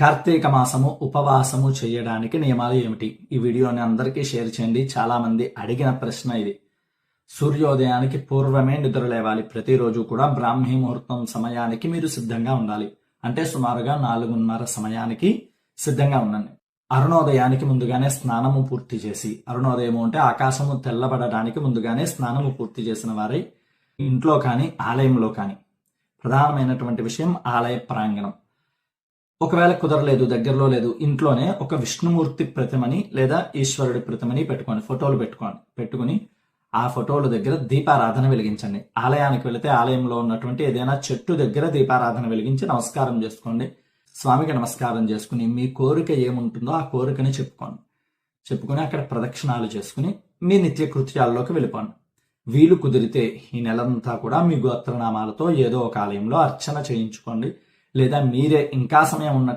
కార్తీక మాసము ఉపవాసము చేయడానికి నియమాలు ఏమిటి? ఈ వీడియోని అందరికీ షేర్ చేయండి. చాలా మంది అడిగిన ప్రశ్న ఇది. సూర్యోదయానికి పూర్వమే నిద్ర లేవాలి. ప్రతిరోజు కూడా బ్రాహ్మీ ముహూర్తం సమయానికి మీరు సిద్ధంగా ఉండాలి. అంటే సుమారుగా నాలుగున్నర సమయానికి సిద్ధంగా ఉండండి. అరుణోదయానికి ముందుగానే స్నానము పూర్తి చేసి అరుణోదయము అంటే ఆకాశము తెల్లబడడానికి ముందుగానే స్నానము పూర్తి చేసిన వారై ఇంట్లో కానీ ఆలయంలో కానీ ప్రధానమైనటువంటి విషయం ఆలయ ప్రాంగణం. ఒకవేళ కుదరలేదు దగ్గరలో లేదు ఇంట్లోనే ఒక విష్ణుమూర్తి ప్రతిమని లేదా ఈశ్వరుడి ప్రతిమని పెట్టుకోండి ఫోటోలు పెట్టుకోండి పెట్టుకుని ఆ ఫోటోల దగ్గర దీపారాధన వెలిగించండి. ఆలయానికి వెళితే ఆలయంలో ఉన్నటువంటి ఏదైనా చెట్టు దగ్గర దీపారాధన వెలిగించి నమస్కారం చేసుకోండి. స్వామికి నమస్కారం చేసుకుని మీ కోరిక ఏముంటుందో ఆ కోరికని చెప్పుకోండి. చెప్పుకుని అక్కడ ప్రదక్షిణాలు చేసుకుని మీ నిత్య కృత్యాల్లోకి వెళ్ళిపోండి. వీలు కుదిరితే ఈ నెలంతా కూడా మీ గోత్రనామాలతో ఏదో ఒక ఆలయంలో అర్చన చేయించుకోండి. లేదా మీరే ఇంకా సమయం ఉన్న